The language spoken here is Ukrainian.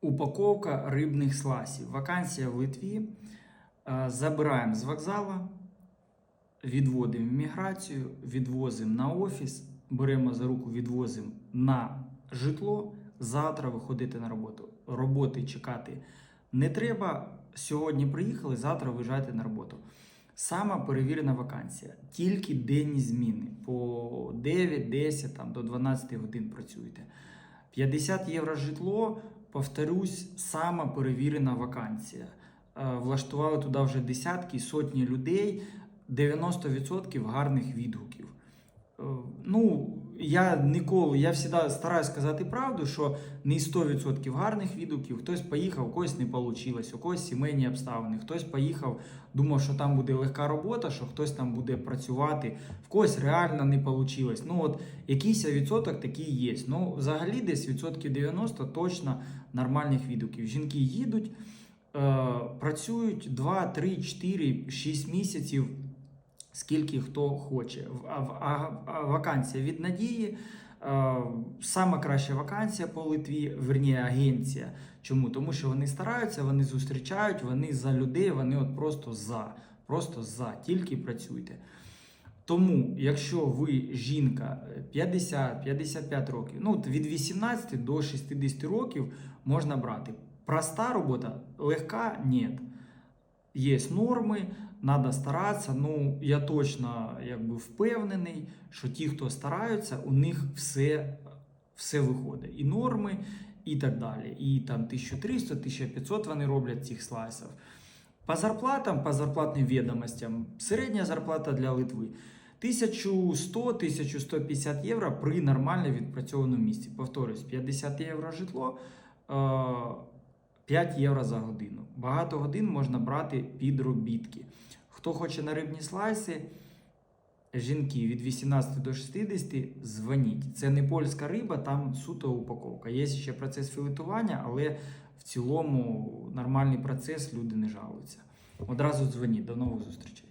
Упаковка рибних сласів. Вакансія в Литві. Е, Забираємо з вокзалу, відводимо в міграцію, відвозимо на офіс, беремо за руку, відвозимо на житло. Завтра виходити на роботу. Роботи чекати не треба. Сьогодні приїхали, завтра виїжджайте на роботу. Сама перевірена вакансія. Тільки денні зміни. По 9, 10 там, до 12 годин працюєте. 50 євро житло, повторюсь, сама перевірена вакансія. Е, Влаштували туди вже десятки, сотні людей, 90% гарних відгуків. Е, Ну, я ніколи, я завжди стараюсь сказати правду, що не 100% гарних відгуків. Хтось поїхав, когось не вийшло, у когось сімейні обставини, хтось поїхав, думав, що там буде легка робота, що хтось там буде працювати, в когось реально не вийшло. Ну, от якийсь відсоток такий є. Ну, взагалі, десь відсотків 90 точно нормальних відгуків. Жінки їдуть, е, працюють 2, 3, 4, 6 місяців скільки хто хоче. А, вакансія від надії. е, Сама краща вакансія по Литві, верні агенція. Чому? Тому що вони стараються, вони зустрічають, вони за людей, вони от просто за. Просто за, тільки працюйте. Тому, якщо ви жінка е, 50-55 років, ну від 18 до 60 років можна брати. Проста робота, легка ні. Є норми, треба старатися. Ну, я точно якби, впевнений, що ті, хто стараються, у них все, все виходить. І норми, і так далі. І там 1300, 1500 вони роблять цих слайсів. По зарплатам, по зарплатним відомостям, середня зарплата для Литви 1100-1150 євро при нормально відпрацьованому місці. Повторюсь, 50 євро житло, е, 5 євро за годину. Багато годин можна брати підробітки. Хто хоче на рибні слайси, жінки від 18 до 60, дзвоніть. Це не польська риба, там суто упаковка. Є ще процес філетування, але в цілому нормальний процес, люди не жалуються. Одразу дзвоніть. До нових зустрічей.